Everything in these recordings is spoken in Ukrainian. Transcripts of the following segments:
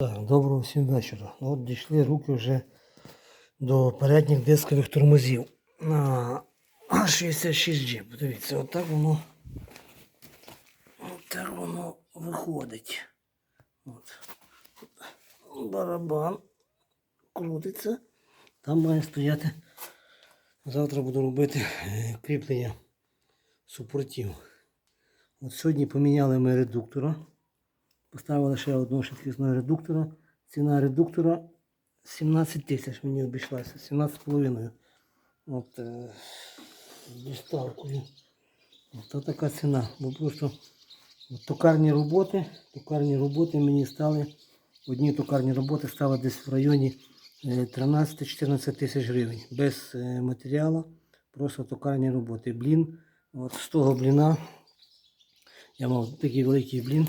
Доброго всім вечора. Ну, От дійшли руки вже до передніх дискових тормозів на А66G. Подивіться, отак воно. Отак воно виходить. От. Барабан крутиться. Там має стояти. Завтра буду робити е, кріплення супортів. От сьогодні поміняли ми редуктора. Поставили ще одного швидкісного редуктора. Ціна редуктора 17 тисяч мені обійшлася, 17,5. От, е, з доставкою. От така ціна. Бо просто токарні роботи, токарні роботи мені стали, одні токарні роботи стали десь в районі е, 13-14 тисяч гривень. Без е, матеріалу, просто токарні роботи. Блін. От з того бліна я мав такий великий блін.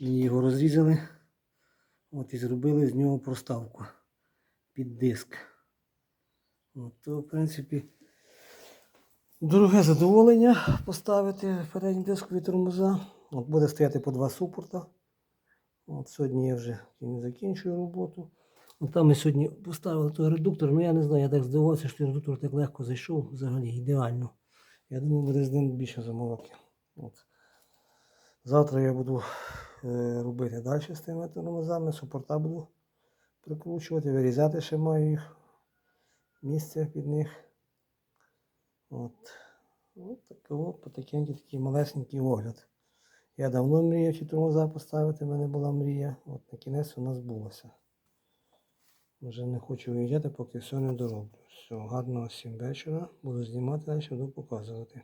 Мені його розрізали. От і зробили з нього проставку під диск. От, то, в принципі, дороге задоволення поставити передні дискові тормоза. От буде стояти по два супорта. От сьогодні я вже закінчую роботу. От там ми сьогодні поставили той редуктор, ну я не знаю, я так здивувався, що редуктор так легко зайшов взагалі ідеально. Я думаю, буде з ним більше замовки. От. Завтра я буду робити далі з тими тормозами, супорта буду прикручувати, вирізати ще маю їх місце під них. От. От такий от потихеньку такий малесенький огляд. Я давно мріяв ці тормоза поставити, в мене була мрія. От на кінець у нас збулося. Вже не хочу виїжджати, поки все не дороблю. Все, гарного всім вечора. Буду знімати далі, буду показувати.